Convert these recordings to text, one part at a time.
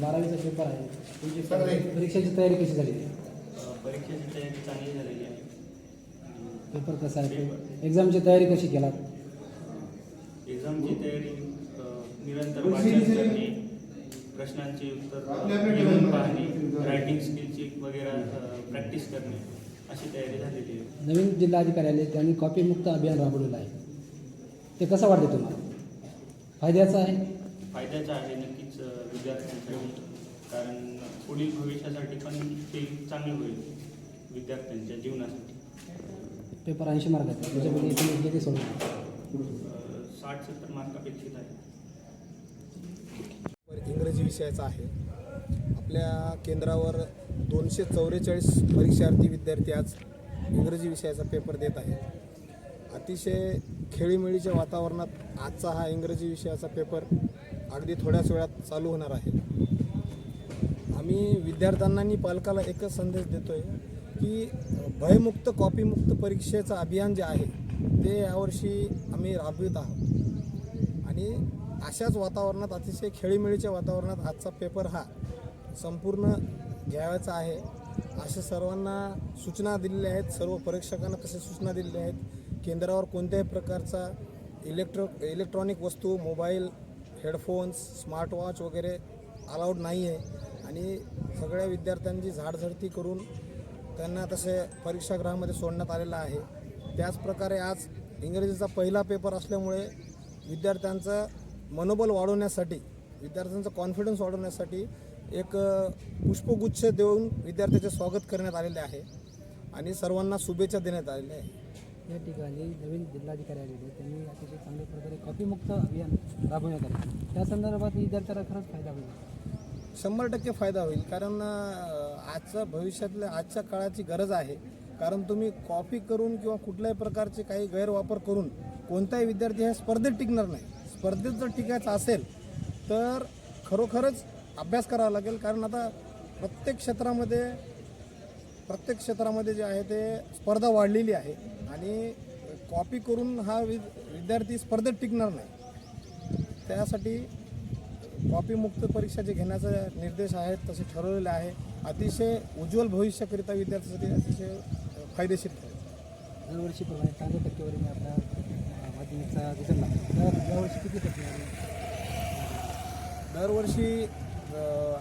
बारावीचा पेपर आहे. तुमची परीक्षेची तयारी कशी झाली? परीक्षेची तयारी चांगली झालेली आहे. पेपर कसा आहे? एक्झामची तयारी कशी केलात? एक्झामची तयारी निरंतर वाचन करणे प्रश्नांची उत्तर पाहणे रायटिंग स्किलची वगैरे प्रॅक्टिस करणे अशी तयारी झालेली आहे. नवीन जिल्हाधिकारी आले त्यांनी कॉपीमुक्त अभियान राबवलेलं आहे. ते कसं वाटते तुम्हाला? फायद्याचं आहे? फायद्याचं आहे नक्कीच विद्यार्थ्यांसाठी कारण पुढील भविष्यासाठी पण ते चांगलं होईल विद्यार्थ्यांच्या जीवनासाठी. पेपर ऐंशी मार्काचा त्याच्यापैकी तुम्ही किती सोडले अ, साठ सत्तर मार्क अपेक्षित आहे. इंग्रजी विषयाचा आहे. आपल्या केंद्रावर दोनशे चौवेचाळीस परीक्षार्थी विद्यार्थी आज इंग्रजी विषयाचा पेपर देत आहे अतिशय खेळीमेळीच्या वातावरणात आजचा हा इंग्रजी विषयाचा पेपर अगदी थोड्याच वेळात चालू होणार आहे. आम्ही विद्यार्थ्यांना आणि पालकाला एकच संदेश देतो आहे की भयमुक्त कॉपीमुक्त परीक्षेचं अभियान जे आहे ते यावर्षी आम्ही राबवित आहोत. आणि अशाच वातावरणात अतिशय खेळीमेळीच्या वातावरणात आजचा पेपर हा संपूर्ण घ्यावायचा आहे. अशा सर्वांना सूचना दिलेल्या आहेत सर्व परीक्षकांना तसे सूचना दिलेल्या आहेत. केंद्रावर कोणत्याही प्रकारचा इलेक्ट्रो इलेक्ट्रॉनिक वस्तू मोबाईल हेडफोन्स स्मार्टवॉच वगैरे अलाउड नाही आहे. आणि सगळ्या विद्यार्थ्यांची झाडझडती करून त्यांना तसे परीक्षागृहामध्ये सोडण्यात आलेलं आहे. त्याचप्रकारे आज इंग्रजीचा पहिला पेपर असल्यामुळे विद्यार्थ्यांचं मनोबल वाढवण्यासाठी विद्यार्थ्यांचं कॉन्फिडन्स वाढवण्यासाठी एक पुष्पगुच्छ देऊन विद्यार्थ्याचे स्वागत करण्यात आलेले आहे. आणि सर्वांना शुभेच्छा देण्यात आलेल्या आहे या ठिकाणी नवीन जिल्हाधिकारी आलेले त्यांनी अतिशय चांगल्या प्रकारे कॉपीमुक्त अभियान राबवण्यात आले त्या संदर्भात विद्यार्थ्याला खरंच फायदा होईल. शंभर टक्के फायदा होईल. कारण आजचं आजच्या भविष्यातल्या आजच्या काळाची गरज आहे. कारण तुम्ही कॉपी करून किंवा कुठल्याही प्रकारचे काही गैरवापर करून कोणताही विद्यार्थी ह्या स्पर्धेत टिकणार नाही. स्पर्धेत जर टिकायचं असेल तर खरोखरच अभ्यास करावा लागेल. कारण आता प्रत्येक क्षेत्रामध्ये प्रत्येक क्षेत्रामध्ये जे आहे ते स्पर्धा वाढलेली आहे. आणि कॉपी करून हा विद्यार्थी स्पर्धेत टिकणार नाही. त्यासाठी कॉपीमुक्त परीक्षा जे घेण्याचे निर्देश आहेत तसे ठरवलेले आहे. अतिशय उज्ज्वल भविष्याकरिता विद्यार्थ्यांसाठी अतिशय फायदेशीर ठरेल. दरवर्षीप्रमाणे चांगल्या टक्केवारीने आपला माध्यमिकचा रिझल्ट लागतो तर यावर्षी किती टक्केवारी दरवर्षी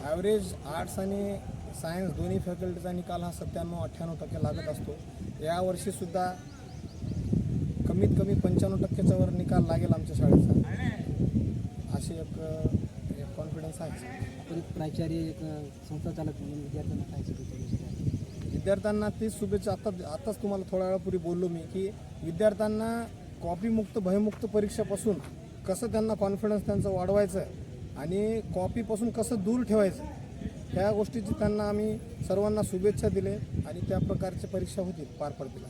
ॲव्हरेज आर्ट्स आणि सायन्स दोन्ही फॅकल्टीचा निकाल हा सत्त्याण्णव अठ्ठ्याण्णव टक्के लागत असतो. यावर्षीसुद्धा कमीत कमी पंच्याण्णव टक्क्याच्या वर निकाल लागेल आमच्या शाळेचा. अशी एक कॉन्फिडन्स आहे. प्राचार्य एक संस्था चालक म्हणून विद्यार्थ्यांना काय शिकवतो विद्यार्थ्यांना तीच शुभेच्छा आता आताच तुम्हाला थोड्या वेळापूर्वी बोललो मी की विद्यार्थ्यांना कॉपीमुक्त भयमुक्त परीक्षेपासून कसं त्यांना कॉन्फिडन्स त्यांचं वाढवायचं आणि कॉपीपासून कसं दूर ठेवायचं ह्या गोष्टीची त्यांना आम्ही सर्वांना शुभेच्छा दिले आणि त्या प्रकारच्या परीक्षा होतील पार पडतील.